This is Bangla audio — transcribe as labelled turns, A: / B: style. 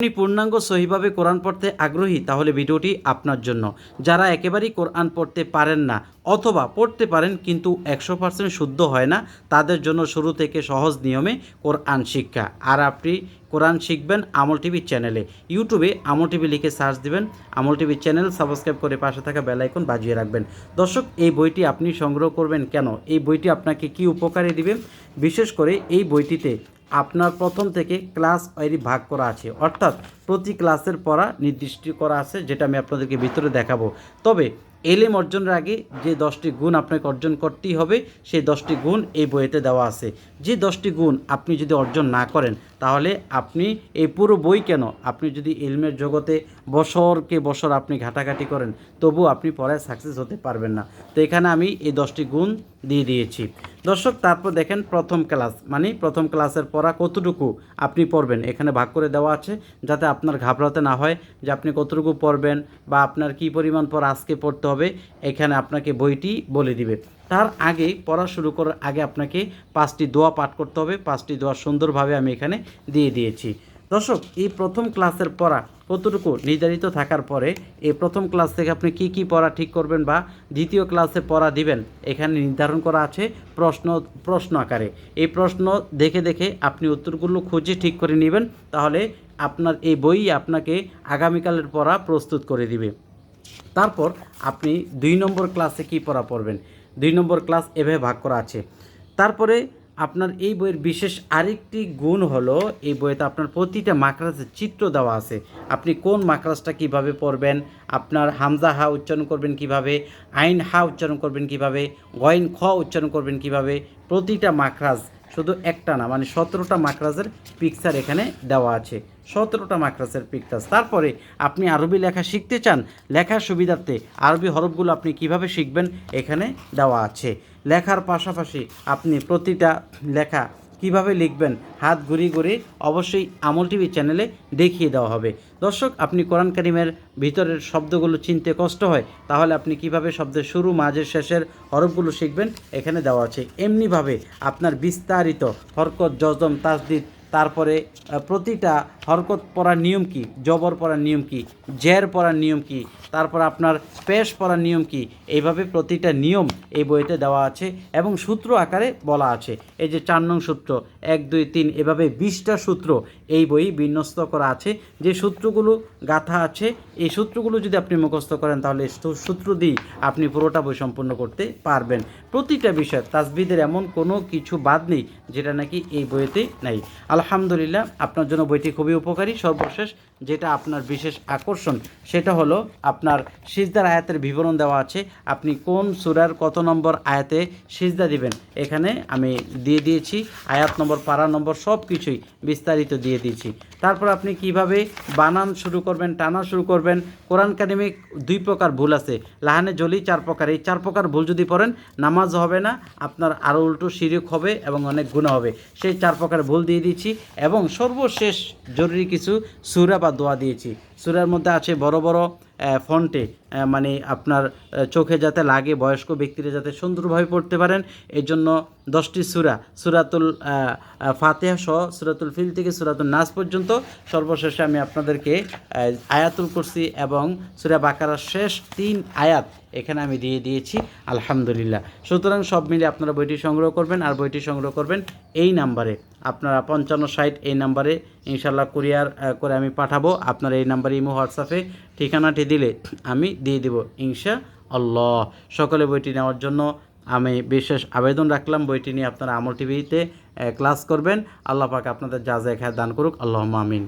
A: আপনি পূর্ণাঙ্গ সহিভাবে কোরআন পড়তে আগ্রহী, তাহলে ভিডিওটি আপনার জন্য। যারা একেবারেই কোরআন পড়তে পারেন না, অথবা পড়তে পারেন কিন্তু একশো পার্সেন্ট শুদ্ধ হয় না, তাদের জন্য শুরু থেকে সহজ নিয়মে কোরআন শিক্ষা। আর আপনি কোরআন শিখবেন আমল টিভি চ্যানেলে। ইউটিউবে আমল টিভি লিখে সার্চ দিবেন, আমল টিভি চ্যানেল সাবস্ক্রাইব করে পাশে থাকা বেল আইকন বাজিয়ে রাখবেন। দর্শক, এই বইটি আপনি সংগ্রহ করবেন কেন? এই বইটি আপনাকে কি উপকারে দিবে? বিশেষ করে এই বইটিতে আপনার প্রথম থেকে ক্লাস ওয়ারি ভাগ করা আছে। অর্থাৎ প্রতি ক্লাসের পড়া নির্দিষ্ট করা আছে, যেটা আমি আপনাদেরকে ভিতরে দেখাবো। তবে এলেম অর্জনের আগে যে দশটি গুণ আপনাকে অর্জন করতেই হবে, সেই দশটি গুণ এই বইতে দেওয়া আছে। যে দশটি গুণ আপনি যদি অর্জন না করেন, তাহলে আপনি এই পুরো বই কেন? আপনি যদি ইলমের জগতে বছরকে বছর আপনি ঘাটাঘাটি করেন তবু আপনি পড়ায় সাকসেস হতে পারবেন না। তো এখানে আমি এই দশটি গুণ দিয়ে দিয়েছি। দর্শক, তারপর দেখেন প্রথম ক্লাস। মানে প্রথম ক্লাসের পড়া কতটুকু আপনি পড়বেন? এখানে ভাগ করে দেওয়া আছে, যাতে আপনার ঘাবড়াতে না হয় যে আপনি কতটুকু পড়বেন বা আপনার কি পরিমাণ পর আজকে পড়তে হবে। এখানে আপনাকে বইটি বলে দিবে। তার আগে পড়া শুরু করার আগে আপনাকে পাঁচটি দোয়া পাঠ করতে হবে। পাঁচটি দোয়া সুন্দরভাবে আমি এখানে দিয়ে দিয়েছি। দর্শক, এই প্রথম ক্লাসের পড়া কতটুকু নির্ধারিত থাকার পরে এই প্রথম ক্লাস থেকে আপনি কি কি পড়া ঠিক করবেন বা দ্বিতীয় ক্লাসে পড়া দিবেন, এখানে নির্ধারণ করা আছে প্রশ্ন প্রশ্ন আকারে। এই প্রশ্ন দেখে দেখে আপনি উত্তরগুলো খুঁজে ঠিক করে নেবেন, তাহলে আপনার এই বই আপনাকে আগামীকালের পড়া প্রস্তুত করে দিবে। তারপর আপনি দুই নম্বর ক্লাসে কি পড়া পড়বেন? দুই নম্বর ক্লাস এভাবে ভাগ করা আছে। তারপরে আপনার এই বইয়ের বিশেষ আরেকটি গুণ হলো, এই বইতে আপনার প্রতিটা মাকরাজের চিত্র দেওয়া আছে। আপনি কোন মাকরাজটা কীভাবে পড়বেন? আপনার হামজা হা উচ্চারণ করবেন কীভাবে? আইন হা উচ্চারণ করবেন কীভাবে? গয়েন খ উচ্চারণ করবেন কীভাবে? প্রতিটা মাকরাজ শুধু একটা না মানে সতেরোটা মাকরাজের পিকচার এখানে দেওয়া আছে। সতেরোটা মাকরাজের পিকচার তারপরে আপনি আরবি লেখা শিখতে চান, লেখার সুবিধার্থে আরবি হরফগুলো আপনি কীভাবে শিখবেন এখানে দেওয়া আছে। লেখার পাশাপাশি আপনি প্রতিটা লেখা কীভাবে লিখবেন, হাত ঘুরি ঘুরি অবশ্যই আমল টিভি চ্যানেলে দেখিয়ে দেওয়া হবে। দর্শক, আপনি কোরআন কারিমের ভিতরের শব্দগুলো চিনতে কষ্ট হয়, তাহলে আপনি কীভাবে শব্দের শুরু, মাঝের, শেষের হরফগুলো শিখবেন, এখানে দেওয়া আছে। এমনিভাবে আপনার বিস্তারিত হরকত জজম তাসদিদ তারপরে প্রতিটা হরকত পড়ার নিয়ম কি? জবর পড়ার নিয়ম কি? জের পড়ার নিয়ম কি? তারপর আপনার পেশ পড়ার নিয়ম কি? এইভাবে প্রতিটা নিয়ম এই বইতে দেওয়া আছে এবং সূত্র আকারে বলা আছে। এই যে চার নং সূত্র, এক, দুই, তিন, এভাবে বিশটা সূত্র এই বই বিন্যস্ত করা আছে। যে সূত্রগুলো গাথা আছে, এই সূত্রগুলো যদি আপনি মুখস্থ করেন, তাহলে সূত্র দিয়েই আপনি পুরোটা বই সম্পূর্ণ করতে পারবেন। প্রতিটা বিষয়, তাসবিদের এমন কোনো কিছু বাদ নেই, যেটা নাকি এই বইতে নাই। আলহামদুলিল্লাহ, আপনার জন্য বইটি খুবই উপকারী। সর্বশেষ যেটা আপনার বিশেষ আকর্ষণ, সেটা হলো আপনার সিজদার আয়াতের বিবরণ দেওয়া আছে। আপনি কোন সুরার কত নম্বর আয়াতে সিজদা দিবেন? এখানে আমি দিয়ে দিয়েছি, আয়াত নম্বর, পারা নম্বর সব কিছুই বিস্তারিত দিয়ে দিয়েছি। তারপর আপনি কীভাবে বানান শুরু করবেন, টানা শুরু করবেন? কোরআন কারিমে দুই প্রকার ভুল আছে। লাহানে জলি চার প্রকার, এই চার প্রকার ভুল যদি পড়েন, নামাজ হবে না, আপনার আরও উল্টো শিরিক হবে এবং অনেক গুণা হবে। সেই চার প্রকার ভুল দিয়ে দিয়েছি। এবং সর্বশেষ জরুরি কিছু সুরা বা দোয়া দিয়েছি। সুরার মধ্যে আছে বড় বড় ফন্টে মানে আপনার চোখে যাতে লাগে, বয়স্ক ব্যক্তিরা যাতে সুন্দরভাবে পড়তে পারেন। এই জন্য দশটি সুরা, সুরাতুল ফাতেহা সহ সুরাতুল ফিল থেকে সুরাতুল নাস পর্যন্ত। সর্বশেষে আমি আপনাদেরকে আয়াতুল কুরসি এবং সুরা বাকারার শেষ তিন আয়াত এখানে আমি দিয়ে দিয়েছি, আলহামদুলিল্লাহ। সুতরাং সব মিলে আপনারা বইটি সংগ্রহ করবেন আর বইটি সংগ্রহ করবেন এই নাম্বারে। আপনারা পঞ্চান্ন ষাট এই নাম্বারে ইনশাল্লাহ কুরিয়ার করে আমি পাঠাবো। আপনারা এই নাম্বারে ইমো, হোয়াটসঅ্যাপে ঠিকানাটি দিলে আমি দিয়ে দেব ইনশা আল্লাহ সকলে বইটি নেওয়ার জন্য আমি বিশেষ আবেদন রাখলাম। বইটি নিয়ে আপনারা আমল টিভিতে ক্লাস করবেন। আল্লাহ পাক আপনাদের যা যা দান করুক। আল্লাহ আমিন।